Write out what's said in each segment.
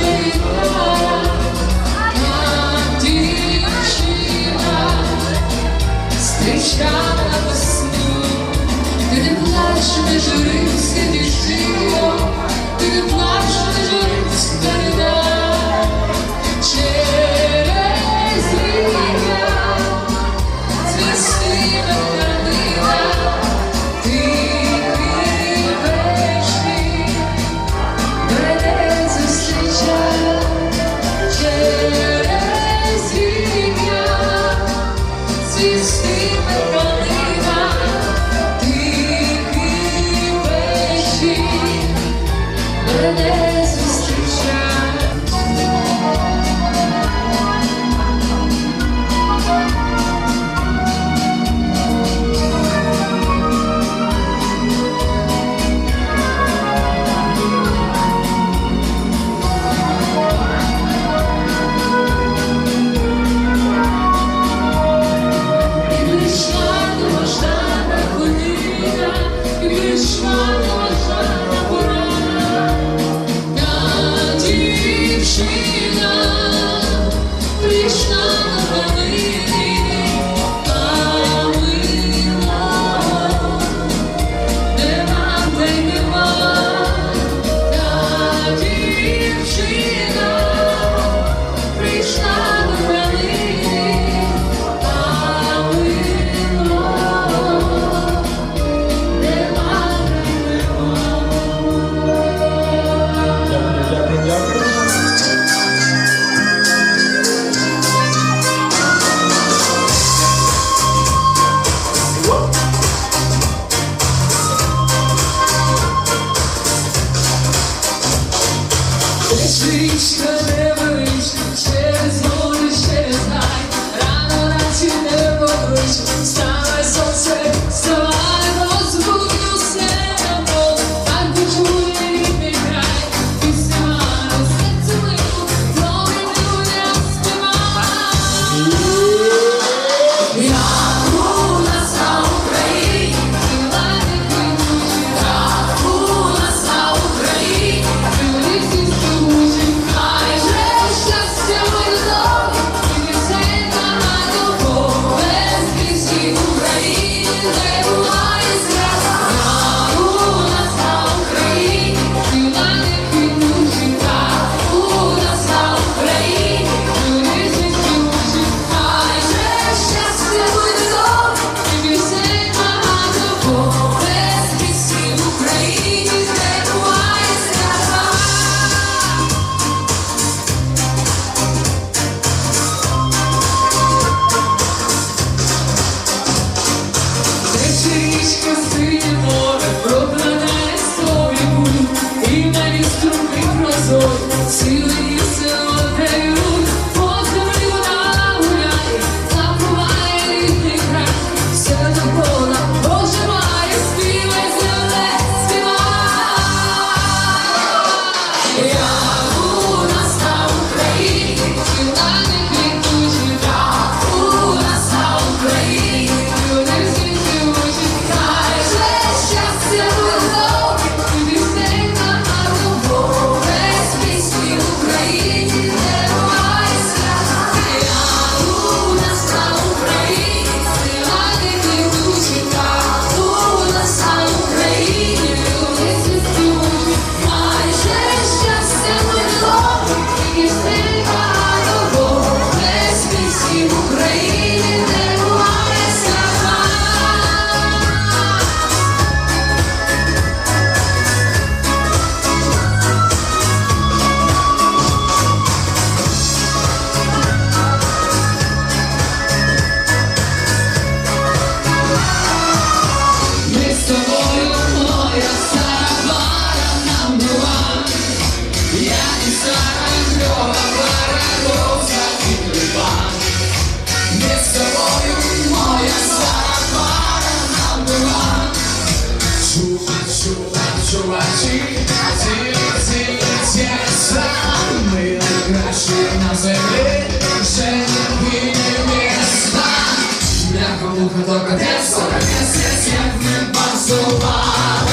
You. is oh, земле уже не места Мягко, муха, только без, только без, я не поступаю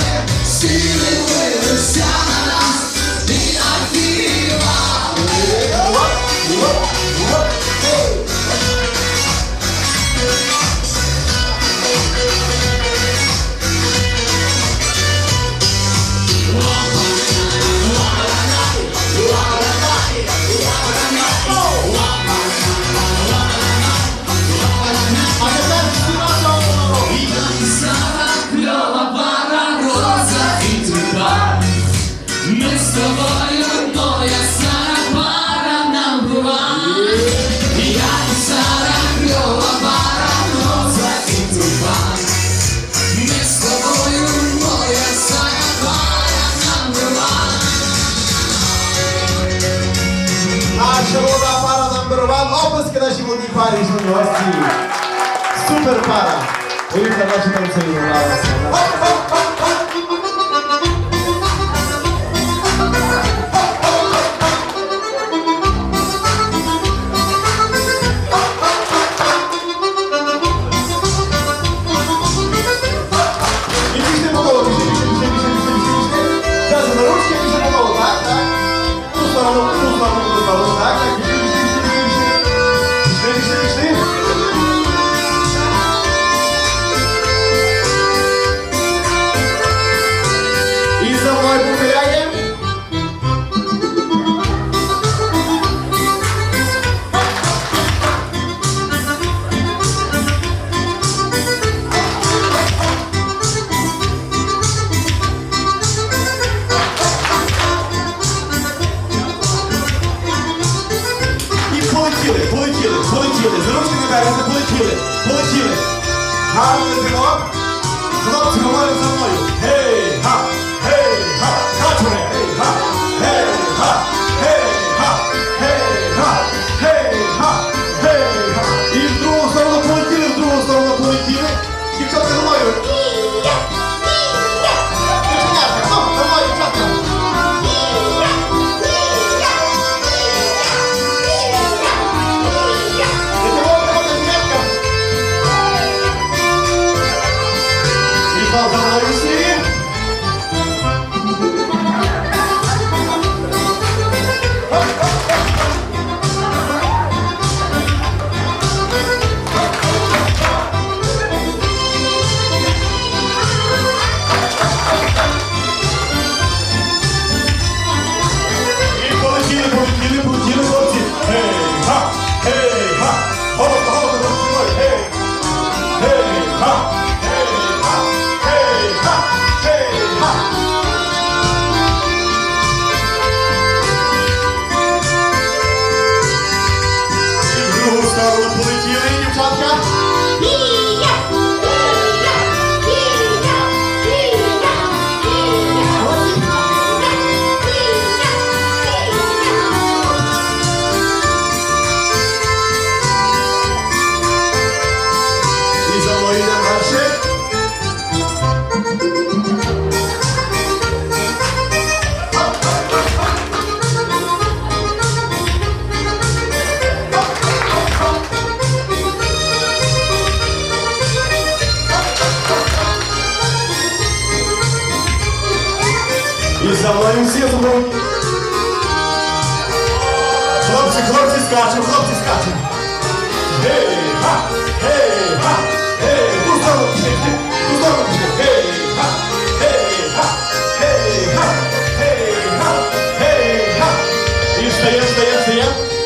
para. Hoy es la.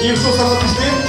І що саме пішли?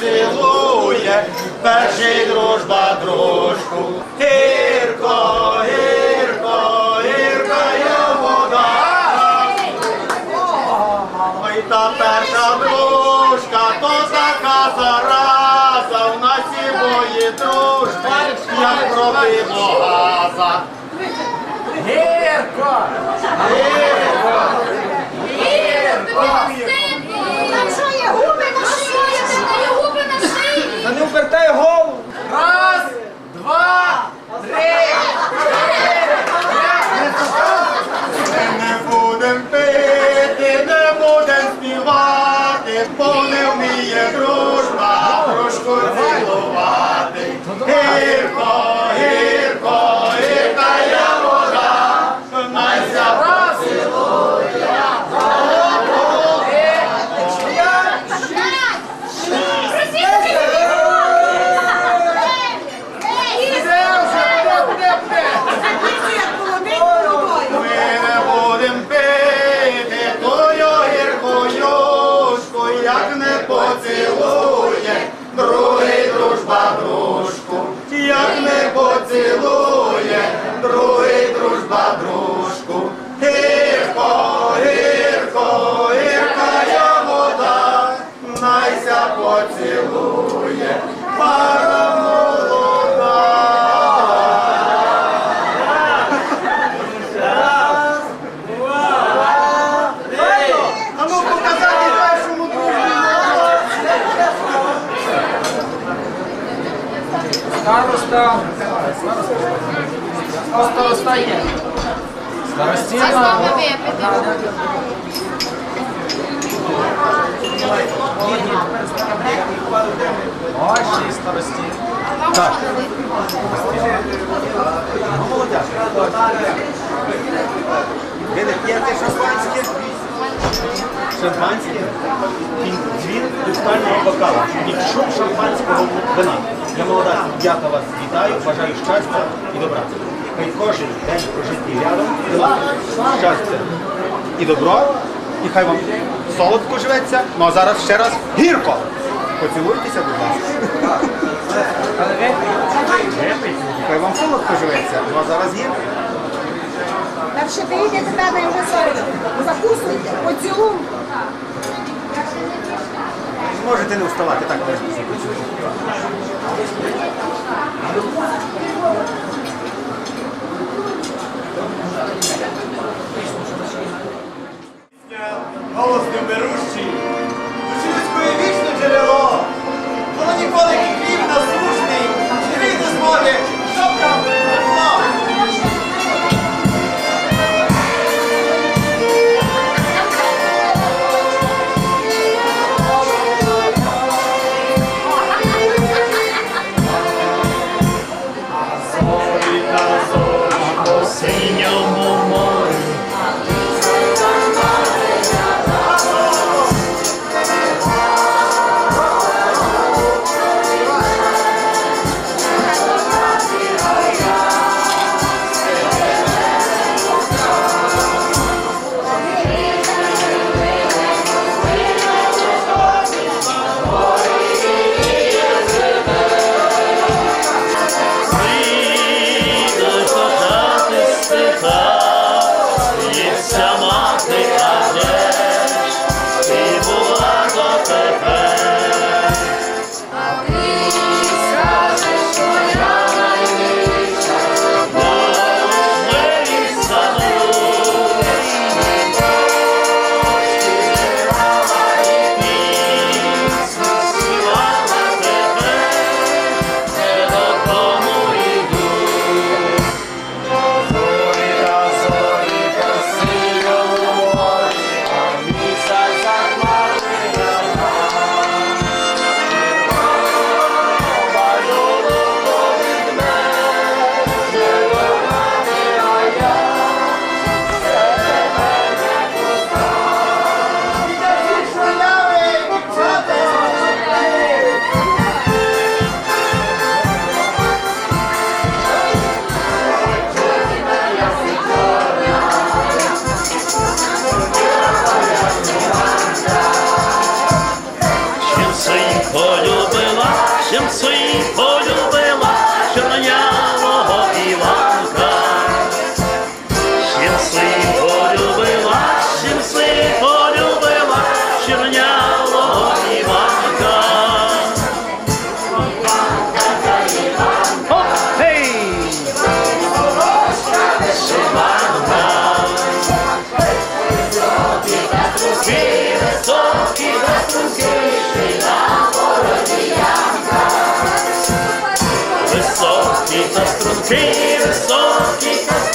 цілує, перший дружба дружку. Гірко, гірко, гірка є вода. Ой, та перша дружка, то така зараза, в нас і бої дружби, як противогаза. Гірко! Там Староста. О, староста є. Старостіна. А ще старості. Що налити? Ви не п'єте шампанське? Шампанське? Він дзвін хрустального бокала. Шум шампанського вина. Я молода, дяка вас вітаю, бажаю щастя і добра. Хай кожен день прожитий рядом, щастя і добро. І хай вам солодко живеться. Ну а зараз ще раз гірко. Поцілуйтеся, будь ласка. Хай вам солодко живеться. Ну а зараз гірко. Перше вийде до тебе і вже сорок. Закусуйте, поцілуй. Можете не вставати, так теж. Голос не берущий, людської sou, som que